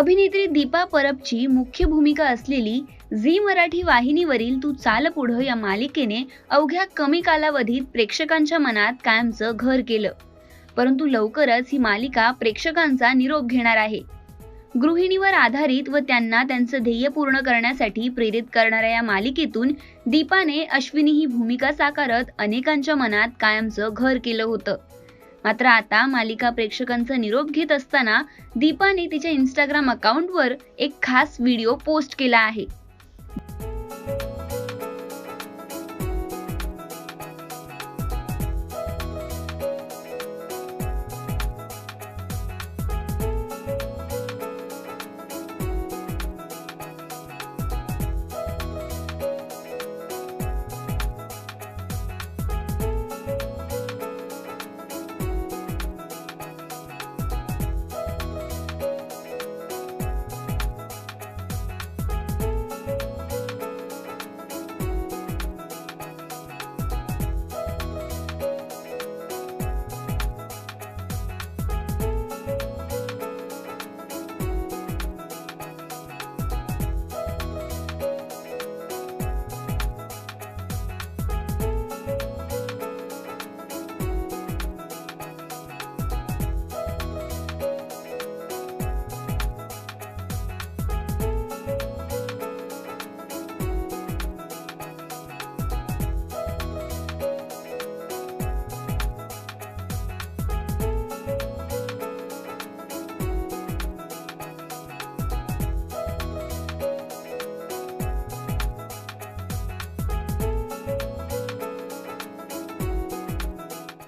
अभिनेत्री दीपा परबची मुख्य भूमिका असलेली झी मराठी वाहिनीवरील तू चाल पुढं या मालिकेने अवघ्या कमी कालावधीत प्रेक्षकांच्या मनात कायमचं घर केलं. परंतु लवकरच ही मालिका प्रेक्षकांचा निरोप घेणार आहे. गृहिणीवर आधारित व त्यांना त्यांचं ध्येय पूर्ण करण्यासाठी प्रेरित करणाऱ्या या मालिकेतून दीपाने अश्विनी ही भूमिका साकारत अनेकांच्या मनात कायमचं घर केलं होतं. मात्र आता मालिका प्रेक्षकांचा निरोप घेत असताना दीपाने तिच्या इंस्टाग्राम अकाउंटवर एक खास व्हिडिओ पोस्ट केला आहे.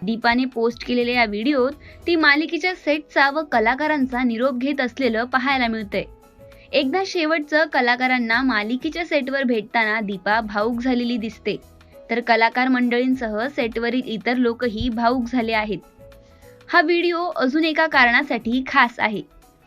दीपाने पोस्ट केलेल्या या व्हिडिओत ती मालिकेच्या सेटचा व कलाकारांचा निरोप घेत असलेलं पाहायला मिळतंय. एकदा शेवटचं कलाकारांना मालिकेच्या सेटवर भेटताना दीपा भाऊक झालेली दिसते. तर कलाकार मंडळींसह सेटवरील इतर लोकही भाऊक झाले आहेत. हा व्हिडिओ अजून एका कारणासाठी खास आहे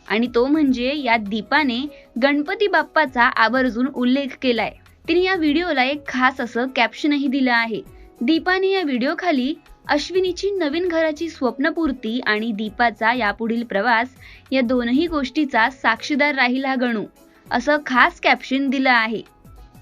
आणि तो म्हणजे यात दीपाने गणपती बाप्पाचा आवर्जून उल्लेख केलाय. तिने या व्हिडिओला एक खास असं कॅप्शनही दिलं आहे. दीपाने या व्हिडिओ खाली अश्विनीची नवीन घराची स्वप्नपूर्ती आणि दीपाचा यापुढील प्रवास या दोनही गोष्टीचा साक्षीदार राहील हा गणू असं खास कॅप्शन दिलं आहे.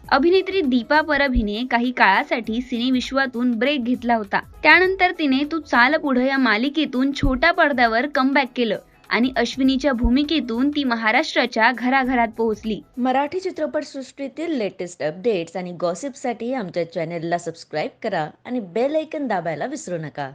अभिनेत्री दीपा परब हिने काही काळासाठी सिनेविश्वातून ब्रेक घेतला होता. त्यानंतर तिने तू चाल पुढं या मालिकेतून छोट्या पडद्यावर कमबॅक केलं. आणि अश्विनीच्या भूमिकेतून ती महाराष्ट्राच्या घराघरात पोहोचली. मराठी चित्रपटसृष्टीतील लेटेस्ट अपडेट्स आणि गॉसिपसाठी आमच्या चॅनेलला सबस्क्राईब करा आणि बेल ऐकन दाबायला विसरू नका.